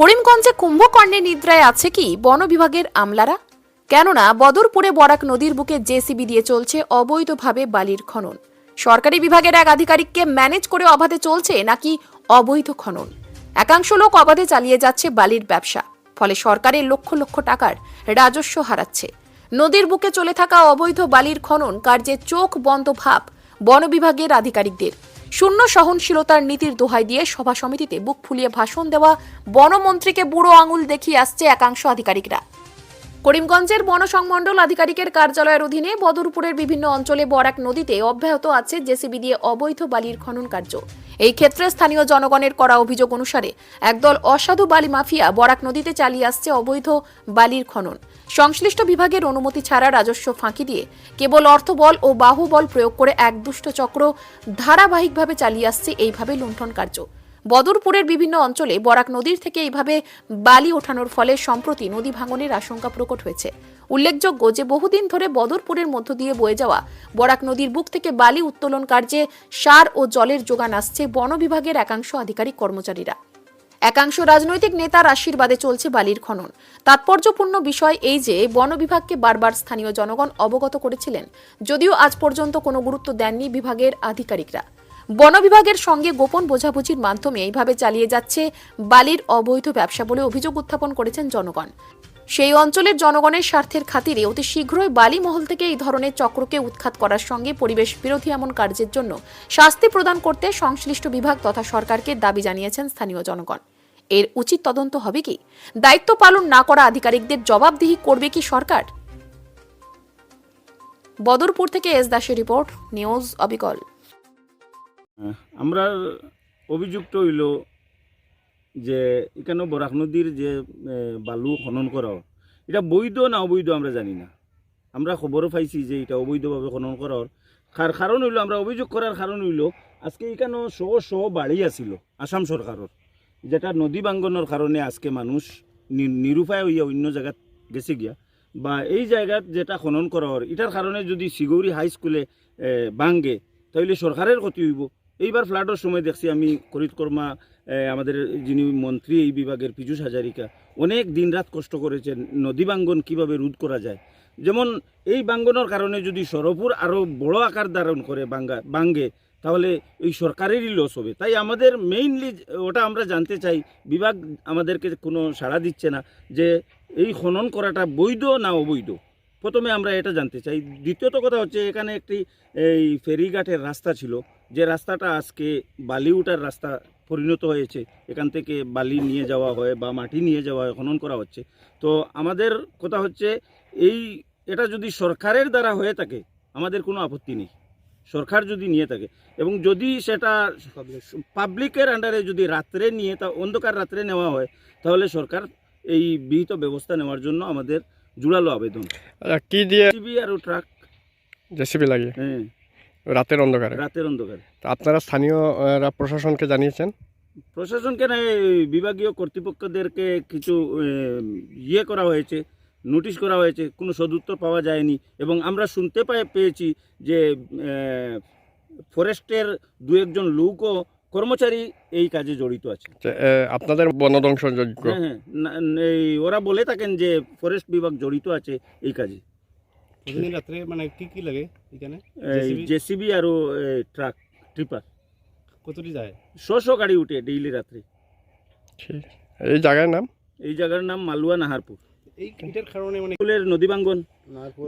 করিমগঞ্জে কুম্ভকর্ণে নিদ্রায় আছে কি বন বিভাগের আমলারা? কেননা বদরপুরে বরাক নদীর বুকে জেসিবি দিয়ে চলছে অবৈধভাবে বালির খনন। সরকারি বিভাগের এক আধিকারিককে ম্যানেজ করে অবাধে চলছে নাকি অবৈধ খনন? একাংশ লোক অবাধে চালিয়ে যাচ্ছে বালির ব্যবসা, ফলে সরকারের লক্ষ লক্ষ টাকার রাজস্ব হারাচ্ছে। নদীর বুকে চলে থাকা অবৈধ বালির খনন কার্যে চোখ বন্ধ ভাব বন বিভাগের আধিকারিকদের। শূন্য সহনশীলতার নীতির দোহাই দিয়ে সভা সমিতিতে বুক ফুলিয়ে ভাষণ দেওয়া বনমন্ত্রীকে বুড়ো আঙুল দেখিয়ে আসছে একাংশ আধিকারিকরা। করিমগঞ্জের বন সংমণ্ডল আধিকারিকের কার্যালয়ের অধীনে বদরপুরের বিভিন্ন অঞ্চলে বরাক নদীতে অব্যাহত আছে জেসিবি দিয়ে অবৈধ বালির খনন কার্য। এই ক্ষেত্রে স্থানীয় জনগণের করা অভিযোগ অনুসারে একদল অসাধু বালি মাফিয়া বরাক নদীতে চালিয়ে আসছে অবৈধ বালির খনন। সংশ্লিষ্ট বিভাগের অনুমতি ছাড়া রাজস্ব ফাঁকি দিয়ে কেবল অর্থবল ও বাহুবল প্রয়োগ করে এক দুষ্ট চক্র ধারাবাহিকভাবে চালিয়ে আসছে এইভাবে লুণ্ঠন কার্য। বদরপুরের বিভিন্ন অঞ্চলে বরাক নদীর থেকে এইভাবে বালি ওঠানোর ফলে সম্প্রতি নদী ভাঙনের আশঙ্কা প্রকট হয়েছে। উল্লেখযোগ্য যে বহুদিন ধরে বদরপুরের মধ্য দিয়ে বয়ে যাওয়া বরাক নদীর বুক থেকে বালি উত্তোলন কার্যে সার ও জলের যোগান আসছে বন বিভাগের একাংশ আধিকারিক কর্মচারীরা। একাংশ রাজনৈতিক নেতার আশীর্বাদে চলছে বালির খনন। তাৎপর্যপূর্ণ বিষয় এই যে বন বিভাগকে বারবার স্থানীয় জনগণ অবগত করেছিলেন, যদিও আজ পর্যন্ত কোনো গুরুত্ব দেননি বিভাগের আধিকারিকরা। বন বিভাগের সঙ্গে গোপন বোঝাবুঝির মাধ্যমে এইভাবে চালিয়ে যাচ্ছে বালির অবৈধ ব্যবসা বলে অভিযোগ উত্থাপন করেছেন জনগণ। সেই অঞ্চলের জনগণের স্বার্থের খাতিরে অতি শীঘ্রই বালি মহল থেকে এই ধরনের চক্রকে উৎখাত করার সঙ্গে পরিবেশ বিরোধী এমন কার্যের জন্য শাস্তি প্রদান করতে সংশ্লিষ্ট বিভাগ তথা সরকারকে দাবি জানিয়েছেন স্থানীয় জনগণ। এর উচিত তদন্ত হবে কি? দায়িত্ব পালন না করা আধিকারিকদের জবাবদিহি করবে কি সরকার? বদরপুর থেকে এস দাসের রিপোর্ট, নিউজ অবিকল। আমরা অভিযুক্ত হইল যে এখানে বরাক নদীর যে বালু খনন করা হয়, এটা বৈধ না অবৈধ আমরা জানি না। আমরা খবরও পাইছি যে এটা অবৈধভাবে খনন করার কার কারণ হইল আমরা অভিযোগ করার কারণ হইল আজকে এখানে শহ শহ বাড়ি আছিল আসাম সরকারের যেটা নদী বাঙ্গনের কারণে আজকে মানুষ নিরুপায় হইয়া অন্য জায়গাত গেছে গিয়া। বা এই জায়গাত যেটা খনন করা হয় এটার কারণে যদি সিগৌরি হাই স্কুলে এ, ভাঙ্গে তাহলে সরকারের ক্ষতি হইব। এইবার ফ্লাডের সময় দেখছি, আমি করিত কর্মা আমাদের যিনি মন্ত্রী এই বিভাগের পীযুষ হাজারিকা, অনেক দিনরাত কষ্ট করেছেন, নদী বাঙ্গন কীভাবে রোধ করা যায়। যেমন এই বাঙ্গনের কারণে যদি সরপুর আরও বড় আকার ধারণ করে বাঙ্গা, বাঙ্গে, তাহলে এই সরকারেরই লস হবে। তাই আমাদের মেইনলি ওটা আমরা জানতে চাই, বিভাগ আমাদেরকে কোনো সাড়া দিচ্ছে না যে এই খনন করাটা বৈধ না অবৈধ? প্রথমে আমরা এটা জানতে চাই। দ্বিতীয়ত কথা হচ্ছে, এখানে একটি এই ফেরিঘাটের রাস্তা ছিল যে রাস্তাটা আজকে বালি উঠার রাস্তা পরিণত হয়েছে এখান থেকে বালি নিয়ে যাওয়া হয় বা মাটি নিয়ে যাওয়া হয় খনন করা হচ্ছে। তো আমাদের কথা হচ্ছে এই এটা যদি সরকারের দ্বারা হয়ে থাকে আমাদের কোনো আপত্তি নেই। সরকার যদি নিয়ে থাকে এবং যদি সেটা পাবলিকের আন্ডারে যদি রাত্রে নিয়ে তা অন্ধকার রাত্রে নেওয়া হয় তাহলে সরকার এই বিহিত ব্যবস্থা নেওয়ার জন্য আমাদের জুড়ালো আবেদন। আচ্ছা কি দিয়ে টিভি আর ট্রাক জেসিবি লাগিয়ে হ্যাঁ। রাতের অন্ধকারে? রাতের অন্ধকারে। তা আপনারা স্থানীয়রা প্রশাসনকে জানিয়েছেন? প্রশাসনকে না এই বিভাগীয় কর্তৃপক্ষদেরকে কিছু ইয়ে করা হয়েছে নোটিশ করা হয়েছে কোনো সদুত্তর পাওয়া যায়নি। এবং আমরা শুনতে পাই পেয়েছি যে ফরেস্টের দু একজন লোকও কর্মচারী এই কাজে জড়িত আছে। আপনাদের বনধ্বংসযোগ্য হ্যাঁ হ্যাঁ। না- এই ওরা বলে থাকেন যে ফরেস্ট বিভাগ জড়িত আছে এই কাজে। প্রতিদিন রাত্রে মানে কি কি লাগে? এখানে? জেসিবি? আর ট্রাক ট্রিপার। কতটি যায়? শো গাড়ি উঠে ডেইলি রাত্রে। এই জায়গার নাম? এই জায়গার নাম মালুয়া নাহারপুর। এই এটার কারণে মানে নদী বাঙ্গন নারপুর